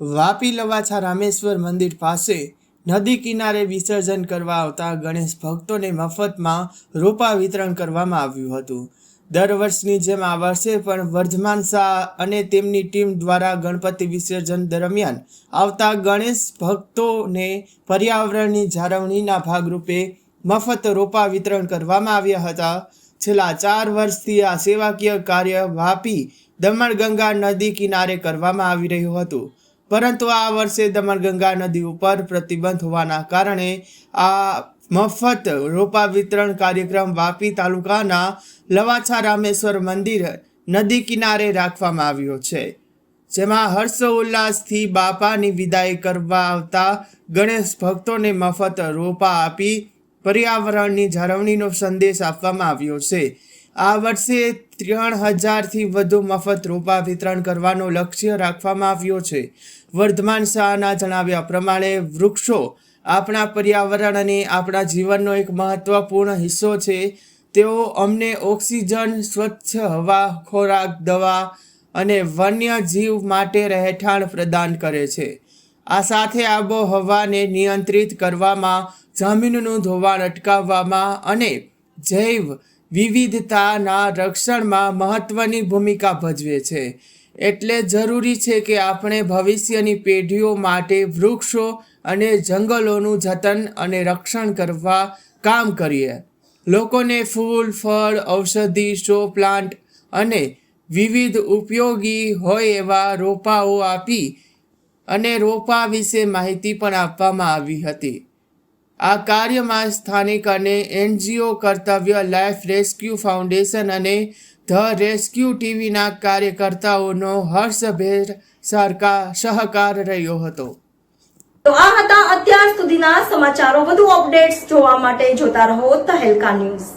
વાપી લવાછા રામેશ્વર મંદિર પાસે નદી કિનારે વિસર્જન કરવા આવતા ગણેશ ભક્તોને મફતમાં રોપા વિતરણ કરવામાં આવ્યું હતું. દર વર્ષની જેમ આ વર્ષે પણ વર્ધમાન શાહ અને તેમની ટીમ દ્વારા ગણપતિ વિસર્જન દરમિયાન આવતા ગણેશ ભક્તોને પર્યાવરણની જાળવણીના ભાગરૂપે મફત રોપા વિતરણ કરવામાં આવ્યા હતા. છેલ્લા ચાર વર્ષથી આ સેવાકીય કાર્ય વાપી દમણગંગા નદી કિનારે કરવામાં આવી રહ્યું હતું. પરંતુ આ વર્ષે દમણગંગા નદી ઉપર પ્રતિબંધ હોવાના કારણે આ મફત રોપા વિતરણ કાર્યક્રમ વાપી તાલુકાના લવાછા રામેશ્વર મંદિર નદી કિનારે રાખવામાં આવ્યો છે. જેમાં હર્ષોલ્લાસથી બાપાની વિદાય કરવા આવતા ગણેશ ભક્તોને મફત રોપા આપી પર્યાવરણની જાળવણીનો સંદેશ આપવામાં આવ્યો છે. આ વર્ષે ત્રણ હજારથી વધુ મફત રોપા વિતરણ કરવાનો લક્ષ્ય રાખવામાં આવ્યો છે. વર્ધમાન શાહના જણાવ્યા પ્રમાણે, વૃક્ષો આપણા પર્યાવરણ અને આપણા જીવનનો એક મહત્વપૂર્ણ હિસ્સો છે. તેઓ અમને ઓક્સિજન, સ્વચ્છ હવા, ખોરાક, દવા અને વન્ય જીવ માટે રહેઠાણ પ્રદાન કરે છે. આ સાથે આબોહવાને નિયંત્રિત કરવામાં જમીનનું ધોવાણ અટકાવવામાં અને જૈવ વિવિધતાના રક્ષણમાં મહત્વની ભૂમિકા ભજવે છે. એટલે જરૂરી છે કે આપણે ભવિષ્યની પેઢીઓ માટે વૃક્ષો અને જંગલોનું જતન અને રક્ષણ કરવા કામ કરીએ. લોકોને ફૂલ, ફળ, ઔષધિ, શો, પ્લાન્ટ અને વિવિધ ઉપયોગી હોય એવા રોપાઓ આપી અને રોપા વિશે માહિતી પણ આપવામાં આવી હતી. આ કાર્યમાં સ્થાનિક અને NGO Kartavya, life rescue foundation અને ધ રેસ્ક્યુ ટીવીના કાર્યકર્તાઓનો હર્ષભેર સરકાર સહકાર રહ્યો હતો. તો આ હતા અત્યાર સુધીના સમાચારો. વધુ અપડેટ્સ જોવા માટે જોતા રહો તહેલકા ન્યૂઝ.